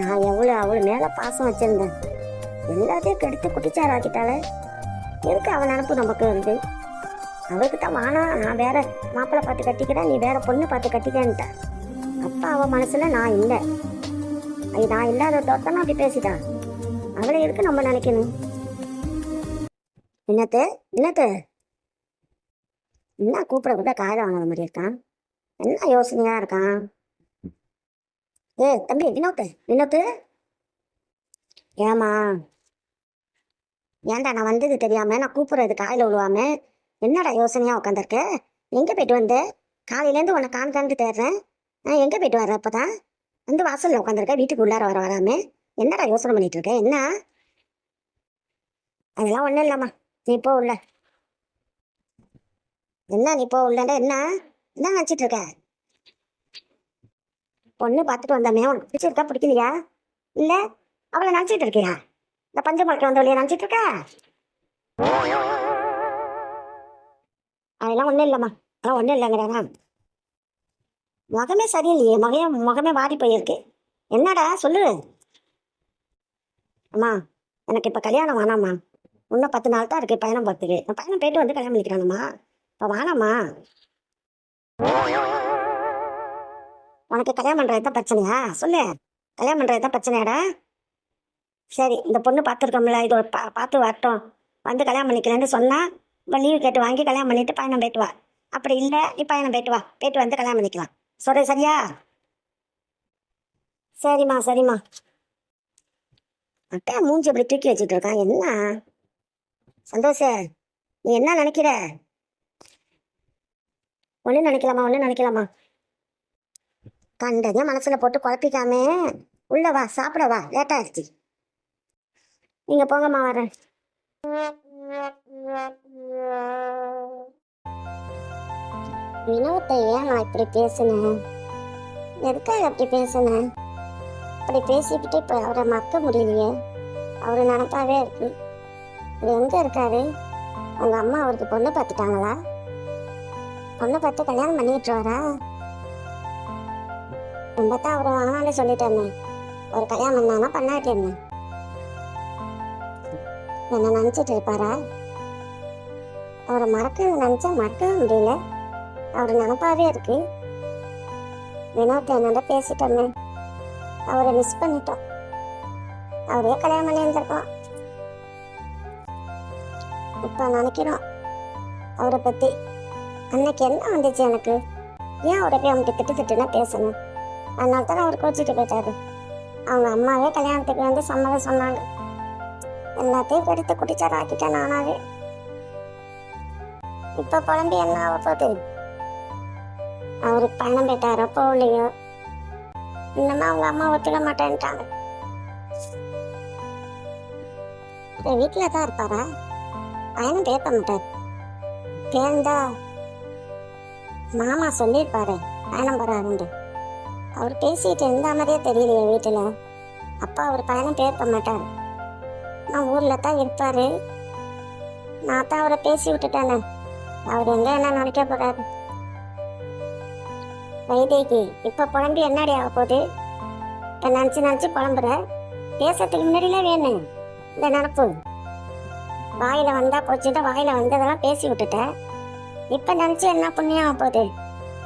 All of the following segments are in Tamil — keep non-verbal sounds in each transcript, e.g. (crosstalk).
நான் எவ்வளோ அவள் மேலே பாசம் வச்சுருந்தேன். எல்லாத்தையும் கெடுத்து குட்டிச்சார் ஆக்கிட்டாலே எதுக்கு அவன் நினப்பு நமக்கு வந்து? அவளுக்கு தான் வானா நான் வேற மாப்பிள்ளை பார்த்து கட்டிக்கிறேன் நீ வேற பொண்ணு பார்த்து கட்டிக்கன்ட்ட அப்பா அவன் மனசில் நான் இல்லை. அது நான் இல்லாத தோட்டம் அப்படி பேசிட்டான் அவளை எதுக்கு நம்ம நினைக்கணும்? என்னத்து? என்னத்து? என்ன கூப்பிட கூட காதை வாங்குற மாதிரி இருக்கான்? என்ன யோசனையாக இருக்கான்? ஏ தம்பி வினோத்து வினோத்து. ஏமா ஏன்டா நான் வந்தது தெரியாம நான் கூப்பிடுறது காலையில் விழுவாம? என்னடா யோசனையா உட்காந்துருக்க? எங்க போயிட்டு வந்து? காலையிலேருந்து உன்னை கான் காண்டு தேடுறேன். நான் எங்க போயிட்டு வர்ற அப்பதான்? வந்து வாசல்ல உட்காந்துருக்க வீட்டுக்கு உள்ளார வர வராம. என்னடா யோசனை பண்ணிட்டு இருக்க? என்ன? அதெல்லாம் ஒன்றும் இல்லைம்மா. நீ போ உள்ள. என்ன நீ போ உள்ளடா என்ன? என்ன நினச்சிட்டு இருக்க? பொண்ணு பார்த்துட்டு வந்தமே உனக்கு பிடிச்சிருக்கா பிடிக்கலையா? இல்லை அவளை நினச்சிட்டு இருக்கியா? இந்த பஞ்ச முளைக்க வந்தவளைய நினச்சிட்டு இருக்க? அதெல்லாம் ஒன்றும் இல்லைம்மா. அதெல்லாம் ஒன்றும் இல்லைங்கிறானா? முகமே சரியில்லையே. மகைய முகமே வாடி போயிருக்கு. என்னடா சொல்லு. அம்மா எனக்கு இப்போ கல்யாணம் வேணாம்மா. இன்னும் பத்து நாள் தான் இருக்கு பயணம் பார்த்துக்கு. நான் பயணம் போயிட்டு வந்து கல்யாணம் பண்ணிக்கிறானம்மா இப்போ வேணாம்மா. உனக்கு கல்யாணம் பண்ணுறது தான் பிரச்சனையா? சொல்லு. கல்யாணம் பண்ணுறது தான் பிரச்சனையாடா? சரி இந்த பொண்ணு பார்த்துருக்கோம்ல இது பா பார்த்து வரட்டும். வந்து கல்யாணம் பண்ணிக்கலன்னு சொன்னால் இப்போ லீவு கேட்டு வாங்கி கல்யாணம் பண்ணிட்டு பயணம் போயிட்டு வா. அப்படி இல்லை நீ பயணம் போயிட்டு வா. போயிட்டு வந்து கல்யாணம் பண்ணிக்கலாம். சொல்ற சரியா? சரிம்மா சரிம்மா. அக்கா மூஞ்சி அப்படி தூக்கி வச்சுட்டு இருக்கான் என்ன? சந்தோஷ நீ என்ன நினைக்கிற? ஒன்றும் நினைக்கலாமா ஒன்றும் நினைக்கலாமா கண்டதையும் மனசில் போட்டு குழப்பிக்காம உள்ள வா சாப்பிட வா. லேட் ஆயிடுச்சு. நீங்க போங்கம்மா வரேன். வினோத்தை ஏன் நான் இப்படி பேசினேன் எதுக்காக அப்படி பேசினேன் அப்படி பேசிக்கிட்டு இப்போ அவரை மறக்க முடியலையே. அவரு நினப்பாவே இருக்கு. அவர் எங்கே இருக்காரு? உங்க அம்மா அவருக்கு பொண்ணு பார்த்துட்டாங்களா? பொண்ணு பார்த்து கல்யாணம் பண்ணிட்டு வரா ரொம்ப தான் அவரை வாங்கினாலே சொல்லிட்டேனே ஒரு கல்யாணம் பண்ணானா பண்ணாட்டி என்ன என்ன நினச்சிட்டு இருப்பாரா? அவரை மறக்க நினச்சா மறக்கவே முடியல. அவர் நினப்பாவே இருக்கு. வினோத் என்னோட பேசிட்டோமே அவரை மிஸ் பண்ணிட்டோம். அவரே கல்யாணம் பண்ணியிருந்திருக்கோம் இப்போ நினைக்கிறோம். அவரை பற்றி அன்னைக்கு என்ன வந்துச்சு எனக்கு? ஏன் அவரை போய் அவன்கிட்ட திட்டு திட்டுனா பேசணும்? அதனால தான் அவர் கோச்சிட்டு போயிட்டாரு. அவங்க அம்மாவே கல்யாணத்துக்கு வந்து சம்மதம் சொன்னாங்க. எல்லாத்தையும் கெடுத்து குடிச்சார ஆக்கிட்டேன் நானாவே. இப்ப குழம்பு என்ன ஆக போகுது? அவருக்கு பணம் போயிட்டாரோ போகலையோ? இன்னமா அவங்க அம்மா ஒத்துக்க மாட்டேன்ட்டாங்க. வீட்டில் வீட்டுல தான் இருப்பாரா? பயணம் பேச மாட்டார்? பேருந்தா மாமா சொல்லியிருப்பாரு பயணம் போறாருண்டு அவர் பேசிட்டு இருந்த மாதிரியே தெரியலையே வீட்டில். அப்பா அவர் பயணம் பேச மாட்டார். நான் ஊரில் தான் இருப்பார். நான் தான் அவரை பேசி விட்டுட்டேனே. அவர் எங்கே என்ன நினைக்க போகிறாரு வைதேகி இப்போ புலம்பி என்னடி ஆக போகுது? இப்போ நினச்சி நினச்சி புலம்புற? பேசுறதுக்கு முன்னாடிலாம் வேணும் இந்த நினப்பு. வாயில் வந்தால் போச்சுட்டு வாயில் வந்ததெல்லாம் பேசி விட்டுட்டேன் இப்போ நினச்சி என்ன புண்ணியம் ஆக போகுது?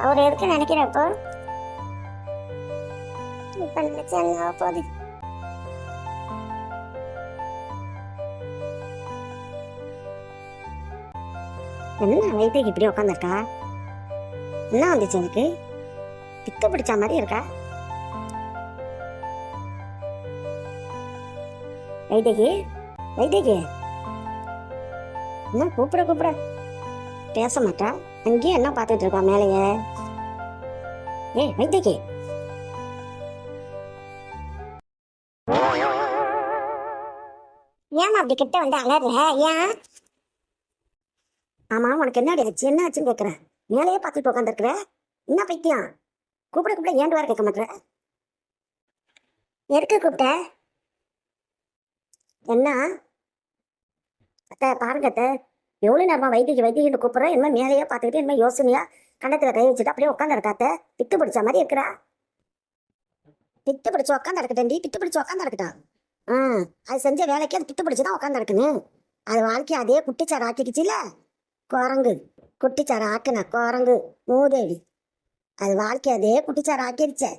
அவர் எதுக்கு நினைக்கிறப்போ இப்ப நினைச்சு என்ன போகுது என்ன வைத்தியக்கு இப்படி உட்காந்துருக்கா என்ன வந்துச்சு எனக்கு? பித்து பிடிச்ச மாதிரி இருக்கா? வைதேகி வைதேகி. என்ன கூப்பிட கூப்பிட. பேச மாட்டா. அங்கேயே என்ன பார்த்துட்டு இருக்கா மேலேயே? ஏய் வைத்தியகி ஏமா அப்படி கிட்ட வந்து அலற? ஏன்? ஆமா உனக்கு என்னடி ஆச்சு? என்ன ஆச்சுன்னு கேட்குறேன் மேலேயே பார்த்துட்டு உட்காந்துருக்குற என்ன பைத்தியம்? கூப்பிட கூப்பிட ஏன் வேற கேட்க மாட்டேற எதுக்கு கூப்பிட்ட? என்ன? அத்தை பாருங்க அத்தை. எவ்வளோ நேரமா வைத்திக்கு வைத்தியன்னு கூப்பிட்றேன் என்ன மேலேயே பார்த்துக்கிட்டு என்ன யோசனையா கண்டத்தில் கை வச்சுட்டு அப்படியே உட்காந்துருக்கா அத்தை? பித்து பிடிச்ச மாதிரி இருக்கிறா. பித்து பிடிச்ச உட்காந்து கிடக்கட்டேன்டி பித்து பிடிச்சி உட்காந்து கிடக்கட்டும் ஆ அது செஞ்ச வேலைக்கு அது பித்து பிடிச்சி தான் உட்காந்து கிடக்கணும் அது வாழ்க்கை அதே குட்டிச்சாறு ஆக்கிக்கிச்சுல குரங்கு. குட்டிச்சாறு ஆக்குன குரங்கு மூதேவி. அது வாழ்க்கை அதே குட்டிச்சாறு ஆக்கிருச்சே.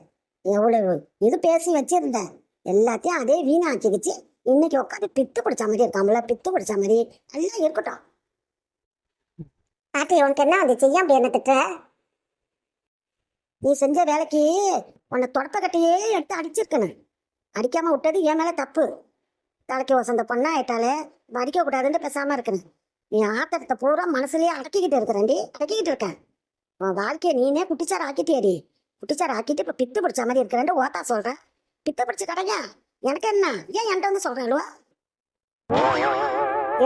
எவ்வளவு இது பேசி வச்சிருந்தேன் எல்லாத்தையும் அதே வீணாக்கிக்கிச்சு. இன்னைக்கு உட்காந்து பித்து பிடிச்ச மாதிரி இருக்காமல பித்து பிடிச்ச மாதிரி நல்லா இருக்கட்டும். பாட்டி உனக்கு என்ன வந்துச்சு ஏன் அப்படி என்ன திட்ட நீ செஞ்ச வேலைக்கு உன்னை தொடப்ப கட்டியே எடுத்து அடிச்சிருக்கணும். அடிக்காமல் விட்டது என் மேலே தப்பு. தலைக்கு வசந்த பொண்ணா ஆயிட்டாலே அடிக்கக்கூடாதுன்னு பேசாமல் இருக்கிறேன் இருக்கணும். நீ ஆத்திரத்தை பூரா மனசுலயே அடக்கிக்கிட்டு இருக்கிறேன்டி. அடக்கிக்கிட்டு இருக்கேன் உன் வாழ்க்கையை நீனே குட்டிச்சார் ஆக்கிட்டியடி. குட்டிச்சார் ஆக்கிட்டு இப்போ பித்து பிடிச்ச மாதிரி இருக்கிறேன் ஓத்தா சொல்கிறேன் பித்து பிடிச்ச கடைங்க எனக்கு என்ன? ஏன் என்கிட்ட வந்து சொல்கிறேன் அல்வா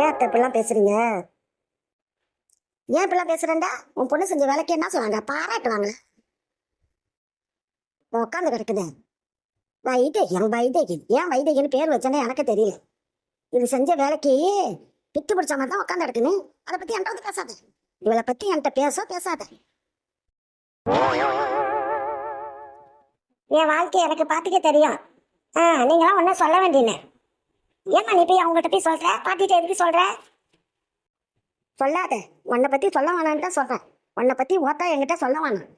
ஏன் இப்படிலாம் பேசுறீங்க? ஏன் இப்படிலாம் பேசுறேன்டா? உன் பொண்ணு செஞ்ச வேலைக்கு என்ன சொல்லுவாங்க பாராட்டுவாங்களே உட்காந்து கிடக்குது. வைதேகியம் வைதேகி ஏன் வைதேகின்னு பேர் வச்சேன்னு எனக்கு தெரியல. இது செஞ்ச வேலைக்கு பித்து பிடிச்ச மாதிரி தான் உட்காந்து கிடக்குன்னு அதை பத்தி என்கிட்ட வந்து பேசாத. இவளை பத்தி என்கிட்ட பேச பேசாத. என் வாழ்க்கை எனக்கு பாத்துக்க தெரியும். ஆ நீங்களாம் ஒன்றும் சொல்ல வேண்டியன ஏமா நீ போய் அவங்ககிட்ட போய் சொல்ற? பாட்டிட்ட எதுக்கு சொல்ற? சொல்லாத. உன்னை பத்தி சொல்ல வேணான்னு தான் சொல்றேன். உன்னை பத்தி ஓத்தா என்கிட்ட சொல்ல வேணாம்.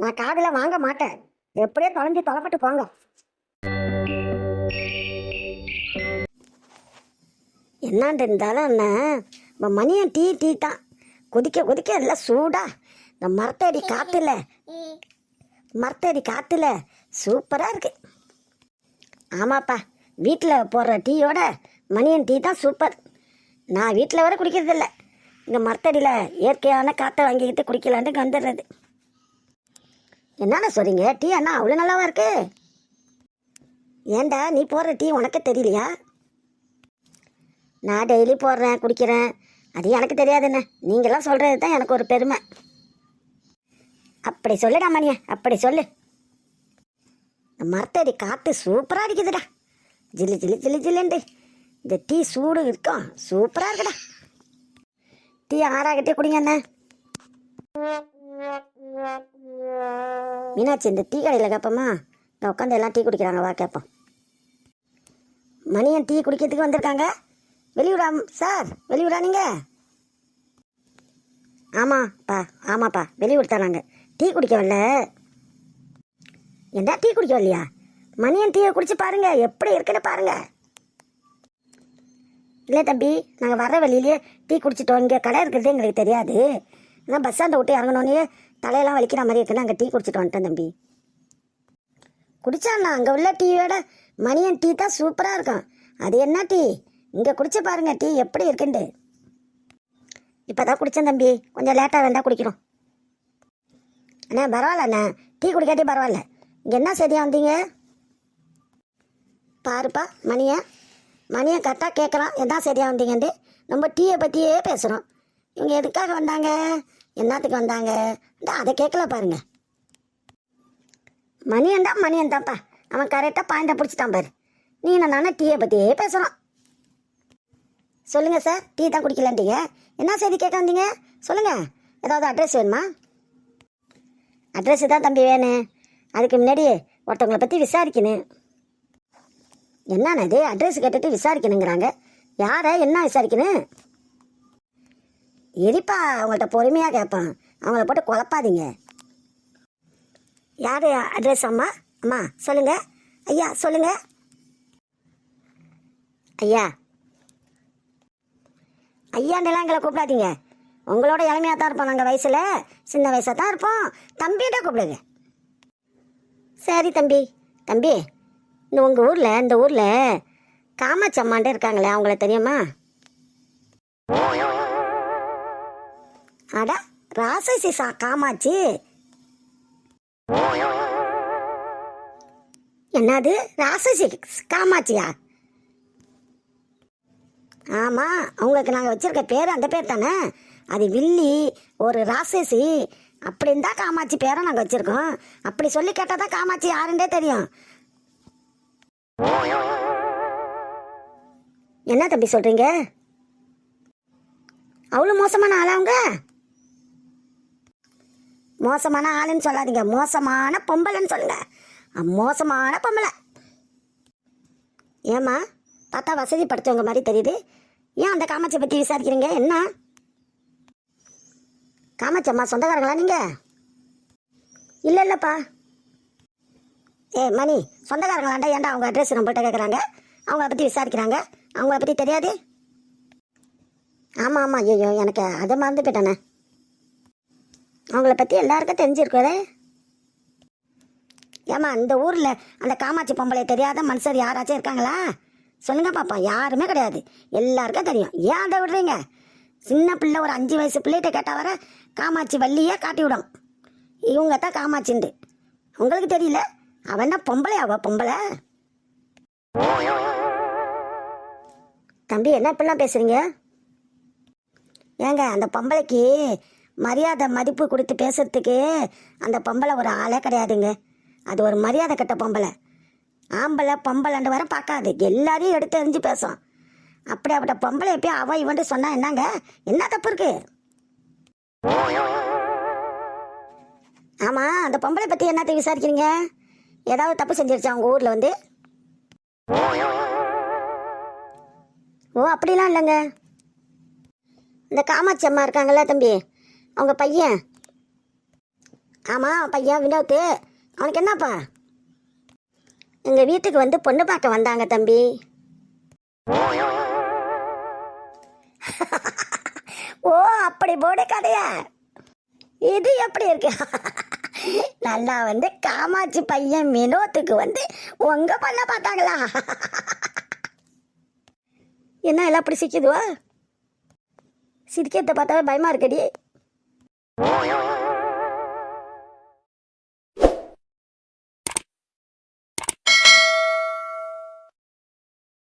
நான் காதில் வாங்க மாட்டேன். எப்படியோ தொலைஞ்சு தொலைப்பட்டு போங்க. என்னாண்டு இருந்தாலும் என்ன நம்ம மணியன் டீ டீ தான். கொதிக்க கொதிக்க எல்லாம் சூடா. இந்த மரத்தடி காத்துல மரத்தடி காத்துல சூப்பராக இருக்கு. ஆமாப்பா வீட்டில் போடுற டீயோட மணியன் டீ தான் சூப்பர். நான் வீட்டில் வர குடிக்கிறதில்ல. இங்கே மரத்தடியில் இயற்கையான காற்றை வாங்கிக்கிட்டு குடிக்கலான்ட்டு வந்துடுறது. என்னென்ன சொல்கிறீங்க டீ அண்ணா அவ்வளோ நல்லாவா இருக்கு? ஏன்டா நீ போடுற டீ உனக்கு தெரியலையா? நான் டெய்லி போடுறேன் குடிக்கிறேன். அது எனக்கு தெரியாதுண்ணே. நீங்களாம் சொல்கிறது தான் எனக்கு ஒரு பெருமை. அப்படி சொல்லுடா மணியா அப்படி சொல்லு. மரத்தடி காற்று சூப்பராக அடிக்குதுடா ஜில்லு ஜில்லு ஜில்லு ஜில்லுண்டு. இந்த டீ சூடு இருக்கும். சூப்பராக இருக்குடா. டீ ஆறாகிட்டே குடிங்க அண்ணே. மீனாட்சி இந்த டீ கடையில் கேட்போமா நான் உட்காந்து எல்லாம் டீ குடிக்கிறாங்க வா கேட்போம் மணியன் டீ குடிக்கிறதுக்கு வந்திருக்காங்க. வெளியூடா சார் வெளியூரா நீங்கள் ஆமாப்பா ஆமாப்பா வெளியூர் தான் நாங்கள் டீ குடிக்க வரல. என்ன டீ குடிக்க வரலையா? மணியன் டீயை குடிச்சு பாருங்க எப்படி இருக்குன்னு பாருங்க. இல்லை தம்பி நாங்கள் வர வழியிலேயே டீ குடிச்சிட்டோம். இங்கே கடை இருக்கிறது எங்களுக்கு தெரியாது. நான் பஸ் ஸ்டாண்டை விட்டு இறங்கினோன்னே தலையெல்லாம் வலிக்கிற மாதிரி இருக்குன்னு அங்கே டீ குடிச்சிட்டு வந்துட்டேன் தம்பி. குடிச்சாண்ணா அங்கே உள்ள டீயோட மணியன் டீ தான் சூப்பராக இருக்கும். அது என்ன டீ? இங்கே குடிச்சு பாருங்க டீ எப்படி இருக்குண்டு இப்போ தான் குடித்தேன் தம்பி. கொஞ்சம் லேட்டாக வேண்டாம் குடிக்கிறோம். அண்ணா பரவாயில்ல அண்ணா. டீ குடிக்காட்டி பரவாயில்ல. இங்கே என்ன சரியாக வந்தீங்க? பாருப்பா மணியா மணியை கரெக்டாக கேட்குறான் என்ன சரியாக வந்தீங்கன்ட்டு. நம்ம டீயை பற்றியே பேசுகிறோம் இவங்க எதுக்காக வந்தாங்க? என்னத்துக்கு வந்தாங்க? அதை கேட்கல பாருங்க. மணியன் தான் மணியன் தான்ப்பா. அவன் கரெக்டாக பாயிண்டை பிடிச்சிட்டான் பாரு. நீ நானே டீயை பற்றியே பேசுகிறோம் சொல்லுங்கள் சார் டீ தான் குடிக்கலன்றீங்க? என்ன செய்தி கேட்க வந்தீங்க? சொல்லுங்கள் ஏதாவது அட்ரஸ் வேணுமா? அட்ரஸ் தான் தம்பி வேணும் அதுக்கு முன்னாடி ஒருத்தவங்களை பற்றி விசாரிக்கணும். என்னண்ணா இது? அட்ரஸ் கேட்டுட்டு விசாரிக்கணுங்கிறாங்க. யாரை என்ன விசாரிக்கணும்? எரிப்பா அவங்கள்ட்ட பொறுமையாக கேட்பான் அவங்கள போட்டு குழப்பாதீங்க. யார் அட்ரஸ் அம்மா? அம்மா சொல்லுங்க. ஐயா சொல்லுங்க. ஐயா ஐயாண்டெல்லாம் எங்களை கூப்பிடாதீங்க. உங்களோட இளமையாக தான் இருப்போம் நாங்கள் வயசில். சின்ன வயசாக தான் இருப்போம். தம்பிகிட்ட கூப்பிடுங்க. சரி தம்பி. தம்பி இந்த உங்கள் ஊரில் இந்த ஊரில் காமாட்சி இருக்காங்களே அவங்கள தெரியுமா? அடா ராசசி சா காமாட்சி. என்னது? ராசசி காமாட்சியா? ஆமாம் அவங்களுக்கு நாங்கள் வச்சுருக்க பேர் அந்த பேர் தானே? அது வில்லி ஒரு ராசேசி அப்படின்னு தான் காமாட்சி பேரை நாங்கள் வச்சுருக்கோம். அப்படி சொல்லி கேட்டால் தான் காமாட்சி யாருன்றே தெரியும். என்ன தம்பி சொல்கிறீங்க அவ்வளோ மோசமான ஆளா அவங்க? மோசமான ஆளுன்னு சொல்லாதீங்க. மோசமான பொம்பளைன்னு சொல்லுங்க. மோசமான பொம்பளை. ஏம்மா? பார்த்தா வசதி படுத்தவங்க மாதிரி தெரியுது. ஏன் அந்த காமாட்சியை பற்றி விசாரிக்கிறீங்க? என்ன? காமாட்சி அம்மா சொந்தக்காரங்களா நீங்கள் இல்லை இல்லைப்பா. ஏ மணி சொந்தக்காரங்களாண்டா ஏன்டா அவங்க அட்ரஸ் நம்மள்கிட்ட கேட்குறாங்க அவங்கள பற்றி விசாரிக்கிறாங்க. அவங்கள பற்றி தெரியாது? ஆமாம் ஆமாம் ஐயோ எனக்கு அதை மறந்து போயிட்டானே. அவங்கள பற்றி எல்லாருக்கும் தெரிஞ்சிருக்கோதே ஏம்மா இந்த ஊரில் அந்த காமாட்சி பொம்பளை தெரியாத மனுஷர் யாராச்சும் இருக்காங்களா? சொல்லுங்க பாப்பா யாருமே கிடையாது. எல்லாருக்கும் தெரியும். ஏன் அதை விடுறீங்க? சின்ன பிள்ளை ஒரு அஞ்சு வயசு பிள்ளைகிட்ட கேட்டால் வர காமாட்சி வள்ளியே காட்டி விடும். இவங்க தான் காமாட்சிண்டு உங்களுக்கு தெரியல? அவன் என்ன பொம்பளை? அவ பொம்பளை? தம்பி என்ன இப்படிலாம் பேசுறீங்க? ஏங்க அந்த பொம்பளைக்கு மரியாதை மதிப்பு கொடுத்து பேசுறதுக்கு அந்த பொம்பளை ஒரு ஆளே கிடையாதுங்க. அது ஒரு மரியாதை கட்ட பொம்பளை. ஆம்பளை பொம்பளைண்டு வர பார்க்காது. எல்லாரையும் எடுத்து எரிஞ்சு பேசும் அப்படி அப்படி பொம்பளை எப்பயும் அவ இவன்ட்டு சொன்னா என்னங்க? என்ன தப்பு இருக்கு? ஆமா அந்த பொம்பளை பத்தி என்னத்தை விசாரிக்கிறீங்க? ஏதாவது தப்பு செஞ்சிருச்சா உங்க ஊர்ல வந்து? ஓ அப்படிலாம் இல்லைங்க. இந்த காமாட்சி அம்மா இருக்காங்கல்ல தம்பி அவங்க பையன். ஆமாம் பையன் வினோத்து. அவனுக்கு என்னப்பா? எங்கள் வீட்டுக்கு வந்து பொண்ணு பார்க்க வந்தாங்க தம்பி. (laughs) ஓ அப்படி போடு கதையா. இது எப்படி இருக்கு? (laughs) நல்லா வந்து காமாட்சி பையன் வினோத்துக்கு வந்து உங்க பண்ண பார்த்தாங்களா? (laughs) என்ன எல்லாம் அப்படி சிக்கிதுவா? சிரிக்கிறத பார்த்தாவே பயமா இருக்கடி.